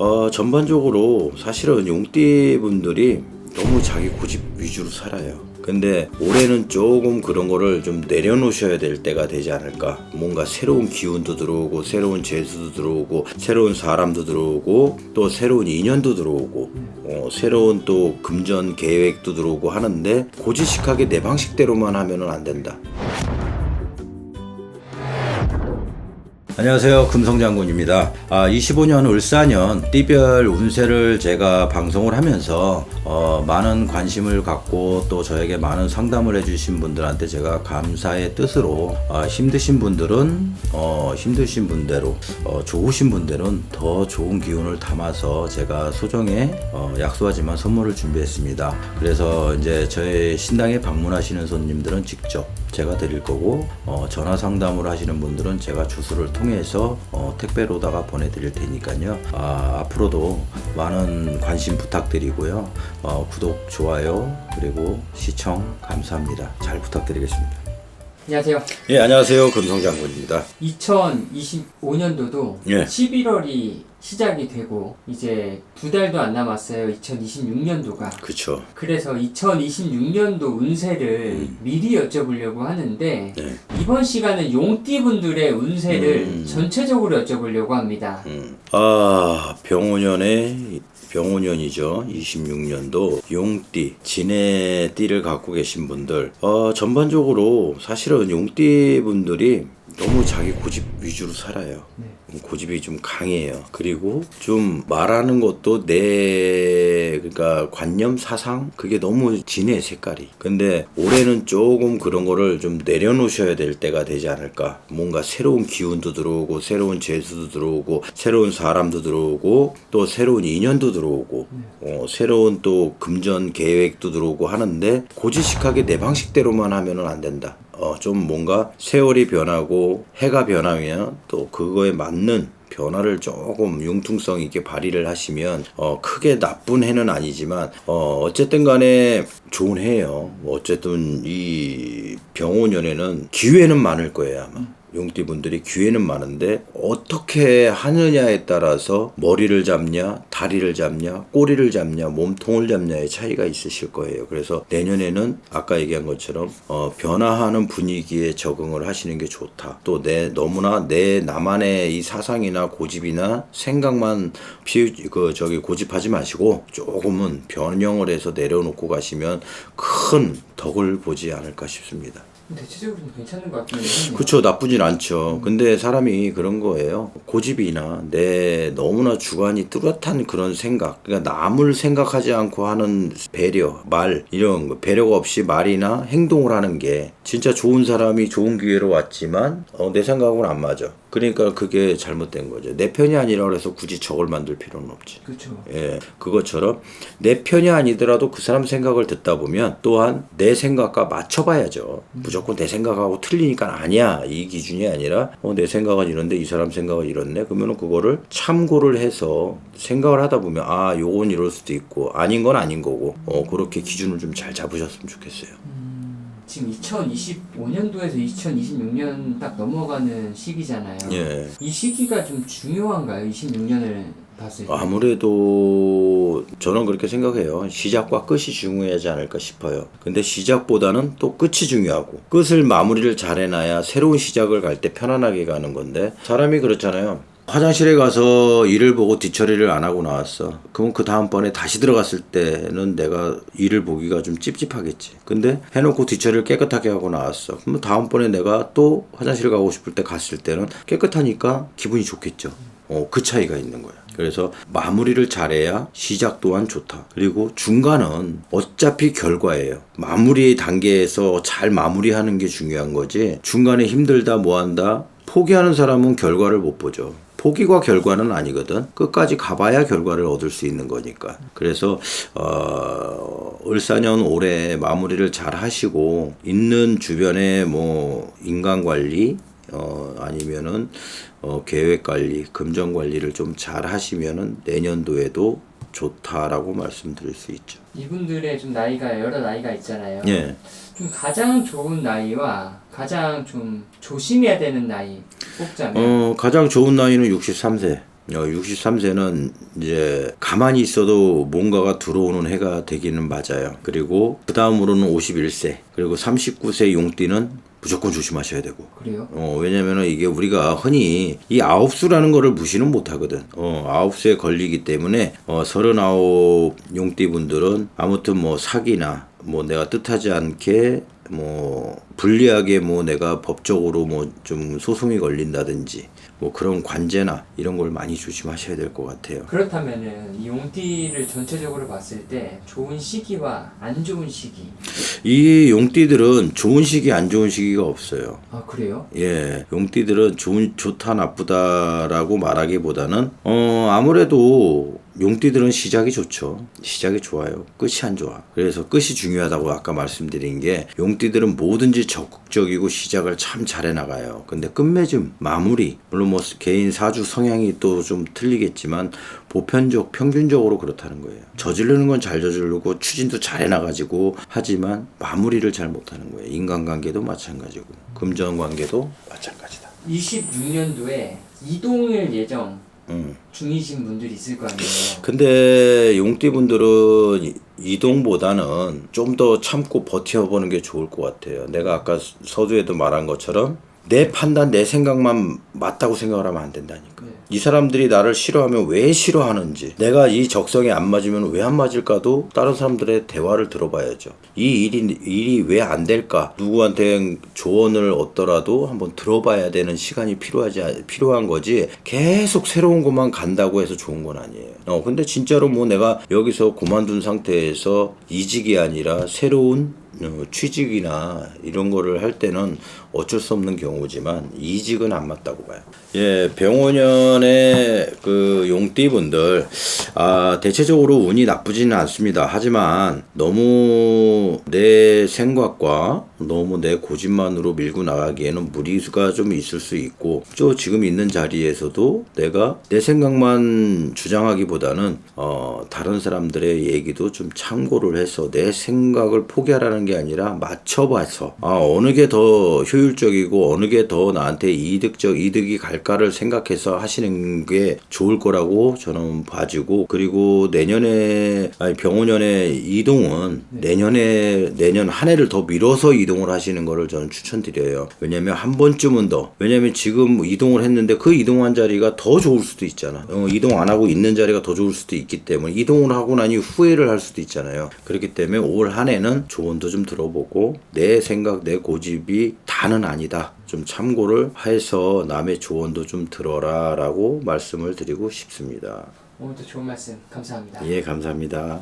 어, 전반적으로 사실은 용띠 분들이 너무 자기 고집 위주로 살아요. 근데 올해는 조금 그런 거를 좀 내려놓으셔야 될 때가 되지 않을까. 뭔가 새로운 기운도 들어오고, 새로운 재수도 들어오고, 새로운 사람도 들어오고, 또 새로운 인연도 들어오고, 어, 새로운 또 금전 계획도 들어오고 하는데, 고지식하게 내 방식대로만 하면은 안 된다. 안녕하세요. 금성장군입니다. 아, 25년 을사년 띠별 운세를 제가 방송을 하면서 어, 많은 관심을 갖고 또 저에게 많은 상담을 해주신 분들한테 제가 감사의 뜻으로 아, 힘드신 분들은 어, 힘드신 분대로 어, 좋으신 분들은 더 좋은 기운을 담아서 제가 소정에 어, 약소하지만 선물을 준비했습니다. 그래서 이제 저희 신당에 방문하시는 손님들은 직접 제가 드릴 거고 어, 전화 상담을 하시는 분들은 제가 주소를 통해 서 어, 택배로다가 보내드릴 테니까요. 아, 앞으로도 많은 관심 부탁드리고요. 어, 구독, 좋아요 그리고 시청 감사합니다. 잘 부탁드리겠습니다. 안녕하세요. 예, 안녕하세요. 금성장군입니다. 2025년도도 예. 11월이 시작이 되고 이제 두 달도 안 남았어요. 2026년도가. 그쵸. 그래서 2026년도 운세를 미리 여쭤보려고 하는데 네. 이번 시간은 용띠 분들의 운세를 음. 전체적으로 여쭤보려고 합니다. 음. 아, 병오년에 병오년이죠. 26년도 용띠, 진해 띠를 갖고 계신 분들. 어, 전반적으로 사실은 용띠 분들이 너무 자기 고집 위주로 살아요. 고집이 좀 강해요. 그리고 좀 말하는 것도 내 그러니까 관념 사상 그게 너무 진해 색깔이. 근데 올해는 조금 그런 거를 좀 내려놓으셔야 될 때가 되지 않을까. 뭔가 새로운 기운도 들어오고 새로운 재수도 들어오고 새로운 사람도 들어오고 또 새로운 인연도 들어오고 어, 새로운 또 금전 계획도 들어오고 하는데 고지식하게 내 방식대로만 하면은 안 된다. 어, 좀 뭔가 세월이 변하고 해가 변하면 또 그거에 맞는 변화를 조금 융통성 있게 발휘를 하시면 어, 크게 나쁜 해는 아니지만 어, 어쨌든 간에 좋은 해예요. 뭐 어쨌든 이 병오년에는 기회는 많을 거예요 아마. 용띠 분들이 기회는 많은데 어떻게 하느냐에 따라서 머리를 잡냐, 다리를 잡냐, 꼬리를 잡냐, 몸통을 잡냐의 차이가 있으실 거예요. 그래서 내년에는 아까 얘기한 것처럼 어, 변화하는 분위기에 적응을 하시는 게 좋다. 또 내 너무나 내 나만의 이 사상이나 고집이나 생각만 피, 그 저기 고집하지 마시고 조금은 변형을 해서 내려놓고 가시면 큰 덕을 보지 않을까 싶습니다. 대체적으로 괜찮은 것 같은데. 그쵸 나쁘진 않죠. 근데 사람이 그런 거예요. 고집이나 내 너무나 주관이 뚜렷한 그런 생각 그러니까 남을 생각하지 않고 하는 배려 말 이런 거 배려가 없이 말이나 행동을 하는 게 진짜 좋은 사람이 좋은 기회로 왔지만 어, 내 생각하고는 안 맞아 그러니까 그게 잘못된 거죠 내 편이 아니라 그래서 굳이 적을 만들 필요는 없지 그렇죠. 예, 그것처럼 내 편이 아니더라도 그 사람 생각을 듣다 보면 또한 내 생각과 맞춰봐야죠. 무조건 내 생각하고 틀리니까 아니야 이 기준이 아니라 어, 내 생각은 이런데 이 사람 생각은 이렇네. 그러면 그거를 참고를 해서 생각을 하다 보면 아 요건 이럴 수도 있고 아닌 건 아닌 거고 어, 그렇게 기준을 좀 잘 잡으셨으면 좋겠어요. 지금 2025년도에서 2026년 딱 넘어가는 시기잖아요. 예. 이 시기가 좀 중요한가요? 26년을 봤을 때. 아무래도 저는 그렇게 생각해요. 시작과 끝이 중요하지 않을까 싶어요. 근데 시작보다는 또 끝이 중요하고 끝을 마무리를 잘 해놔야 새로운 시작을 갈 때 편안하게 가는 건데 사람이 그렇잖아요. 화장실에 가서 일을 보고 뒤처리를 안 하고 나왔어. 그럼 그 다음번에 다시 들어갔을 때는 내가 일을 보기가 좀 찝찝하겠지. 근데 해놓고 뒤처리를 깨끗하게 하고 나왔어. 그럼 다음번에 내가 또 화장실 가고 싶을 때 갔을 때는 깨끗하니까 기분이 좋겠죠. 어, 그 차이가 있는 거야. 그래서 마무리를 잘해야 시작 또한 좋다. 그리고 중간은 어차피 결과예요. 마무리 단계에서 잘 마무리하는 게 중요한 거지. 중간에 힘들다 뭐 한다. 포기하는 사람은 결과를 못 보죠. 포기과 결과는 아니거든. 끝까지 가봐야 결과를 얻을 수 있는 거니까. 그래서 어, 을사년 올해 마무리를 잘 하시고 있는 주변에 뭐 인간 관리 어, 아니면은 어, 계획 관리, 금전 관리를 좀 잘 하시면은 내년도에도 좋다라고 말씀드릴 수 있죠. 이분들의 좀 나이가 여러 나이가 있잖아요. 예. 좀 가장 좋은 나이와 가장 좀 조심해야 되는 나이 뽑자면 어, 가장 좋은 나이는 63세. 어, 63세는 이제 가만히 있어도 뭔가가 들어오는 해가 되기는 맞아요. 그리고 그 다음으로는 51세, 그리고 39세 용띠는 무조건 조심하셔야 되고. 그래요? 어, 왜냐면은 이게 우리가 흔히 이 아홉 수라는 거를 무시는 못 하거든. 어, 아홉 수에 걸리기 때문에 어, 서른아홉 용띠 분들은 아무튼 뭐 사기나 뭐 내가 뜻하지 않게 뭐 불리하게 뭐 내가 법적으로 뭐 좀 소송이 걸린다든지 뭐 그런 관제나 이런 걸 많이 조심하셔야 될 것 같아요. 그렇다면은 이 용띠를 전체적으로 봤을 때 좋은 시기와 안 좋은 시기. 이 용띠들은 좋은 시기 안 좋은 시기가 없어요. 아 그래요? 예, 용띠들은 좋은 좋다 나쁘다라고 말하기보다는 어 아무래도 용띠들은 시작이 좋죠. 시작이 좋아요. 끝이 안 좋아. 그래서 끝이 중요하다고 아까 말씀드린 게 용띠들은 뭐든지 적극적이고 시작을 참 잘해 나가요. 근데 끝맺음, 마무리 물론 뭐 개인 사주 성향이 또 좀 틀리겠지만 보편적 평균적으로 그렇다는 거예요. 저지르는 건 잘 저지르고 추진도 잘 해 나가지고 하지만 마무리를 잘 못하는 거예요. 인간관계도 마찬가지고 금전 관계도 마찬가지다. 26년도에 이동을 예정 음. 중이신 분들이 있을 거 아니에요. 근데 용띠분들은 이- 이동보다는 좀 더 참고 버텨보는 게 좋을 것 같아요. 내가 아까 서두에도 말한 것처럼 내 판단, 내 생각만 맞다고 생각을 하면 안 된다니까. 네. 이 사람들이 나를 싫어하면 왜 싫어하는지, 내가 이 적성에 안 맞으면 왜 안 맞을까도 다른 사람들의 대화를 들어봐야죠. 이 일이, 일이 왜 안 될까? 누구한테 조언을 얻더라도 한번 들어봐야 되는 시간이 필요하지, 필요한 거지. 계속 새로운 것만 간다고 해서 좋은 건 아니에요. 어, 근데 진짜로 뭐 내가 여기서 그만둔 상태에서 이직이 아니라 새로운 어, 취직이나 이런 거를 할 때는 어쩔 수 없는 경우지만 이직은 안 맞다고 봐요. 예, 병원연의 그 용띠분들 아 대체적으로 운이 나쁘지는 않습니다. 하지만 너무 내 생각과 너무 내 고집만으로 밀고 나가기에는 무리가 좀 있을 수 있고 또 지금 있는 자리에서도 내가 내 생각만 주장하기보다는 어 다른 사람들의 얘기도 좀 참고를 해서 내 생각을 포기하라는 게 아니라 맞춰봐서 아 어느 게 더 효율적이고 어느 게 더 나한테 이득적 이득이 갈까를 생각해서 하시는 게 좋을 거라고 저는 봐지고 그리고 내년에 아니 병원년의 이동은 내년에 내년 한 해를 더 미뤄서 이동을 하시는 거를 저는 추천드려요. 왜냐면 한 번쯤은 더 왜냐면 지금 이동을 했는데 그 이동한 자리가 더 좋을 수도 있잖아. 어, 이동 안 하고 있는 자리가 더 좋을 수도 있기 때문에 이동을 하고 나니 후회를 할 수도 있잖아요. 그렇기 때문에 올 한 해는 조언도 좀 들어보고 내 생각 내 고집이 다는 아니다. 좀 참고를 해서 남의 조언도 좀 들어라 라고 말씀을 드리고 싶습니다. 오늘도 좋은 말씀 감사합니다. 예, 감사합니다.